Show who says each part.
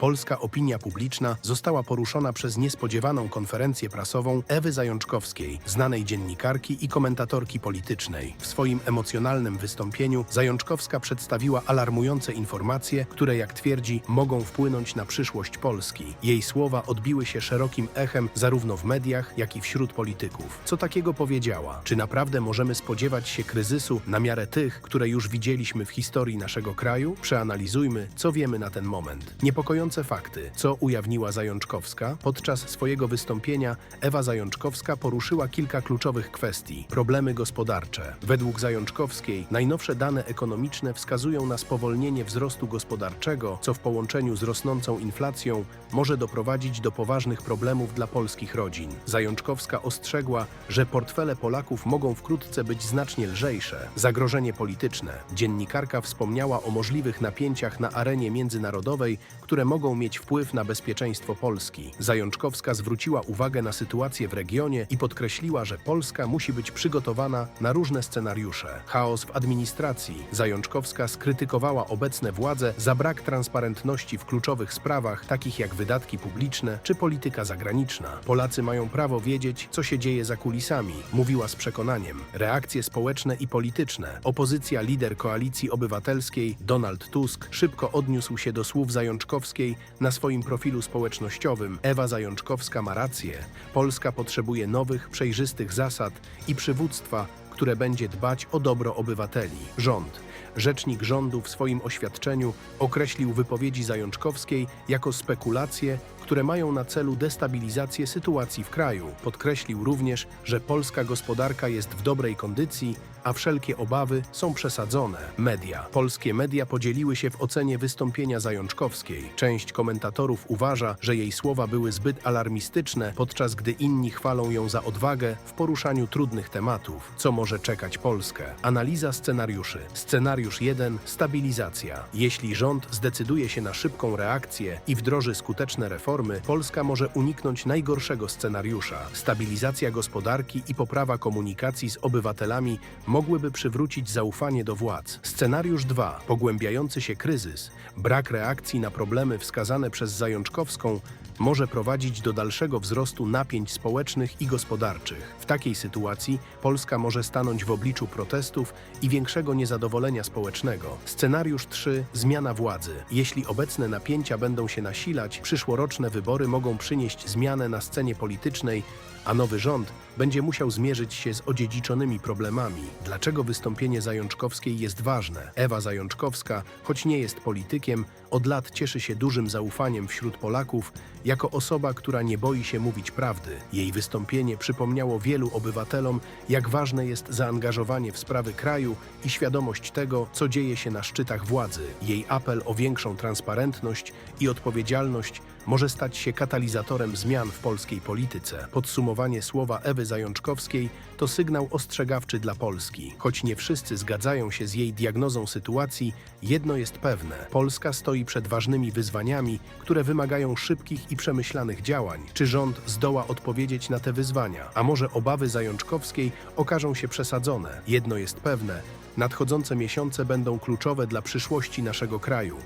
Speaker 1: polska opinia publiczna została poruszona przez niespodziewaną konferencję prasową Ewy Zajączkowskiej, znanej dziennikarki i komentatorki politycznej. W swoim emocjonalnym wystąpieniu Zajączkowska przedstawiła alarmujące informacje, które, jak twierdzi, mogą wpłynąć na przyszłość Polski. Jej słowa odbiły się szerokim echem zarówno w mediach, jak i wśród polityków. Co takiego powiedziała? Czy naprawdę możemy spodziewać się kryzysu na miarę tych, które już widzieliśmy w historii naszego kraju? Przeanalizujmy, co wiemy na ten moment. Niepokojące fakty. Co ujawniła Zajączkowska? Podczas swojego wystąpienia Ewa Zajączkowska poruszyła kilka kluczowych kwestii. Problemy gospodarcze. Według Zajączkowskiej najnowsze dane ekonomiczne wskazują na spowolnienie wzrostu gospodarczego, co w połączeniu z rosnącą inflacją może doprowadzić do poważnych problemów dla polskich rodzin. Zajączkowska ostrzegła, że portfele Polaków mogą wkrótce być znacznie lżejsze. Zagrożenie polityczne. Dziennikarka wspomniała o możliwych napięciach na arenie międzynarodowej, które mogą mieć wpływ na bezpieczeństwo Polski. Zajączkowska zwróciła uwagę na sytuację w regionie i podkreśliła, że Polska musi być przygotowana na różne scenariusze. Chaos w administracji. Zajączkowska skrytykowała obecne władze za brak transparentności w kluczowych sprawach, takich jak wydatki publiczne czy polityka zagraniczna. Polacy mają prawo wiedzieć, co się dzieje za kulisami, mówiła z przekonaniem. Reakcje społeczne i polityczne. Opozycja lider koalicji obywatelskiej Donald Tusk szybko odniósł się do słów Zajączkowskiej na swoim profilu społecznościowym. Ewa Zajączkowska ma rację. Polska potrzebuje nowych, przejrzystych zasad i przywództwa, które będzie dbać o dobro obywateli. Rząd. Rzecznik rządu w swoim oświadczeniu określił wypowiedzi Zajączkowskiej jako spekulacje, które mają na celu destabilizację sytuacji w kraju. Podkreślił również, że polska gospodarka jest w dobrej kondycji, a wszelkie obawy są przesadzone. Media. Polskie media podzieliły się w ocenie wystąpienia Zajączkowskiej. Część komentatorów uważa, że jej słowa były zbyt alarmistyczne, podczas gdy inni chwalą ją za odwagę w poruszaniu trudnych tematów. Co może czekać Polskę? Analiza scenariuszy. Scenariusz 1. Stabilizacja. Jeśli rząd zdecyduje się na szybką reakcję i wdroży skuteczne reformy, Polska może uniknąć najgorszego scenariusza. Stabilizacja gospodarki i poprawa komunikacji z obywatelami mogłyby przywrócić zaufanie do władz. Scenariusz 2. Pogłębiający się kryzys. Brak reakcji na problemy wskazane przez Zajączkowską może prowadzić do dalszego wzrostu napięć społecznych i gospodarczych. W takiej sytuacji Polska może stanąć w obliczu protestów i większego niezadowolenia społecznego. Scenariusz 3. Zmiana władzy. Jeśli obecne napięcia będą się nasilać, przyszłoroczne wybory mogą przynieść zmianę na scenie politycznej, a nowy rząd będzie musiał zmierzyć się z odziedziczonymi problemami. Dlaczego wystąpienie Zajączkowskiej jest ważne? Ewa Zajączkowska, choć nie jest politykiem, od lat cieszy się dużym zaufaniem wśród Polaków jako osoba, która nie boi się mówić prawdy. Jej wystąpienie przypomniało wielu obywatelom, jak ważne jest zaangażowanie w sprawy kraju i świadomość tego, co dzieje się na szczytach władzy. Jej apel o większą transparentność i odpowiedzialność może stać się katalizatorem zmian w polskiej polityce. Podsumowanie słowa Ewy Zajączkowskiej to sygnał ostrzegawczy dla Polski. Choć nie wszyscy zgadzają się z jej diagnozą sytuacji, jedno jest pewne: Polska stoi przed ważnymi wyzwaniami, które wymagają szybkich i przemyślanych działań. Czy rząd zdoła odpowiedzieć na te wyzwania? A może obawy Zajączkowskiej okażą się przesadzone? Jedno jest pewne: nadchodzące miesiące będą kluczowe dla przyszłości naszego kraju.